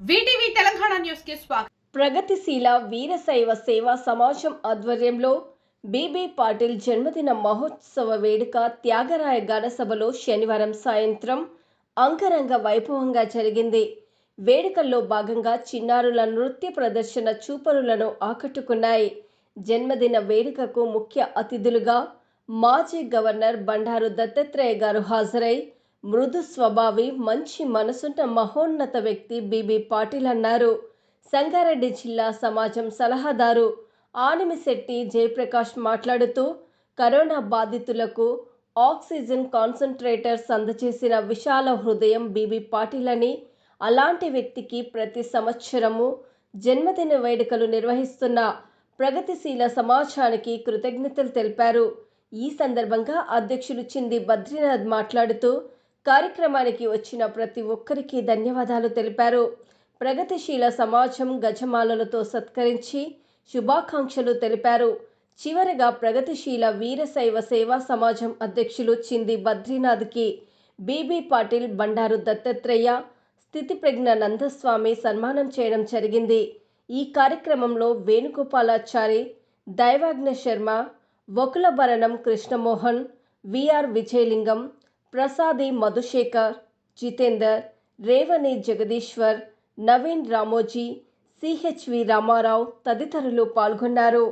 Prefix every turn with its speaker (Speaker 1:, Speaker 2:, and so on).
Speaker 1: VTV Telangana న్యూస్కి స్వాగతం.
Speaker 2: ప్రగతిశీల వీరశైవ సేవా సమాజం ఆధ్వర్యంలో బీబీ పాటిల్ జన్మదిన మహోత్సవ వేడుక త్యాగరాయ గణసభలో శనివారం సాయంత్రం అంగరంగ వైభవంగా జరిగింది. వేడుకల్లో భాగంగా చిన్నారుల నృత్య ప్రదర్శన చూపరులను ఆకట్టుకున్నాయి. జన్మదిన వేడుకకు ముఖ్య అతిథులుగా మాజీ గవర్నర్ బండారు దత్తాత్రేయ గారు హాజరై మృదు స్వభావి మంచి మనసున్న మహోన్నత వ్యక్తి బీబీ పాటిల్ అన్నారు. సంగారెడ్డి జిల్లా సమాజం సలహాదారు ఆనిమిశెట్టి జయప్రకాష్ మాట్లాడుతూ కరోనా బాధితులకు ఆక్సిజన్ కాన్సన్ట్రేటర్స్ అందజేసిన విశాల హృదయం బీబీ పాటిల్ అని అలాంటి వ్యక్తికి ప్రతి సంవత్సరము జన్మదిన వేడుకలు నిర్వహిస్తున్న ప్రగతిశీల సమాజానికి కృతజ్ఞతలు తెలిపారు. ఈ సందర్భంగా అధ్యక్షులు చింది బద్రీనాథ్ మాట్లాడుతూ కార్యక్రమానికి వచ్చిన ప్రతి ఒక్కరికి ధన్యవాదాలు తెలిపారు. ప్రగతిశీల సమాజం గజమాలలతో సత్కరించి శుభాకాంక్షలు తెలిపారు. చివరగా ప్రగతిశీల వీరశైవ సేవా సమాజం అధ్యక్షులు చింది బద్రీనాథ్కి బీబీ పాటిల్ బండారు దత్తాత్రేయ స్థితిప్రజ్ఞ నందస్వామి సన్మానం చేయడం జరిగింది. ఈ కార్యక్రమంలో Venugopalachari Daivagna Sharma Vakulabharanam Krishnamohan V R Vijayalingam Prasadi Madhusekhar Jitender Revani Jagadishwar Naveen Ramoji C H V Ramarao తదితరులు పాల్గొన్నారు.